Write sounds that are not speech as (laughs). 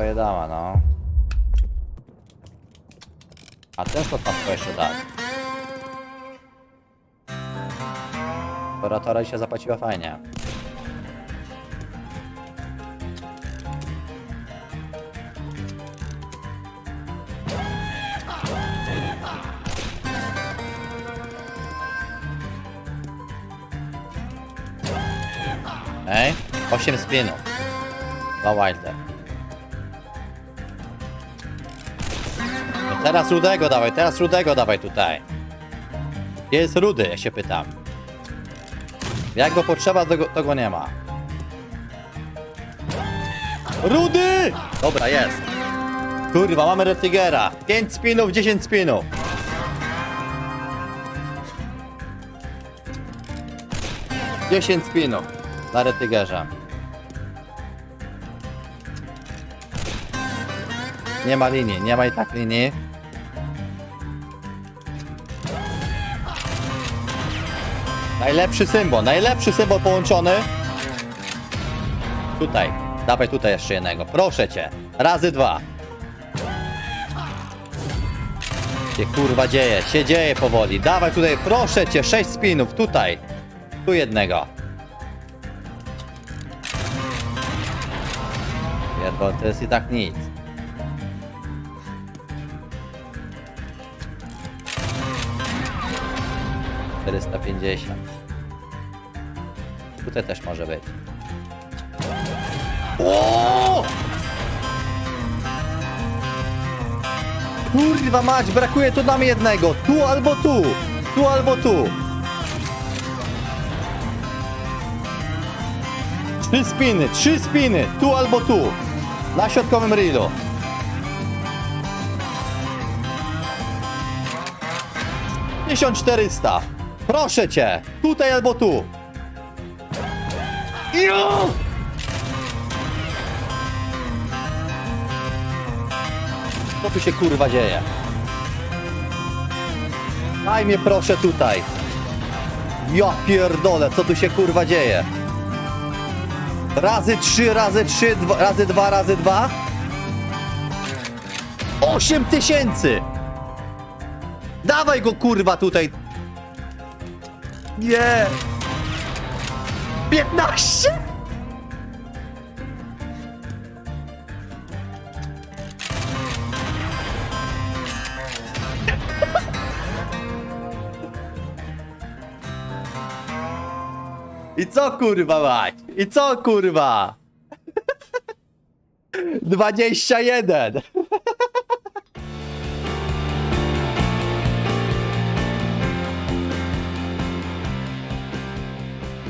swoje no. A ten slot tylko jeszcze dać. Operatora się zapłaciła fajnie. Ej, 8 spinów. Dwa wilder. Teraz rudego dawaj, teraz rudego dawaj tutaj. Gdzie jest rudy, ja się pytam. Jak go potrzeba, to go, to go nie ma. Rudy! Dobra, jest. Kurwa, mamy Retigera. 5 spinów, 10 spinów. Dziesięć spinów na Retigerze. Nie ma linii, nie ma i tak linii. Najlepszy symbol, najlepszy symbol połączony. Tutaj, dawaj tutaj jeszcze jednego, proszę cię. Razy dwa. Się kurwa dzieje, się dzieje powoli. Dawaj tutaj, proszę cię, sześć spinów, tutaj. Tu jednego. Pierdol, to jest i tak nic. Czterysta pięćdziesiąt. Tutaj też może być. O! Kurwa mać, brakuje tu nam jednego. Tu albo tu. Tu albo tu. Trzy spiny, trzy spiny. Tu albo tu. Na środkowym reelu. Tysiąc. Proszę cię. Tutaj albo tu. Jo! Co tu się kurwa dzieje? Daj mnie proszę tutaj. Ja pierdolę, co tu się kurwa dzieje? Razy trzy, razy trzy, dwa, razy dwa, razy dwa. Osiem tysięcy! Dawaj go kurwa tutaj! Nie! Piętnaście! I co kurwa mać? I co kurwa? (laughs) 21!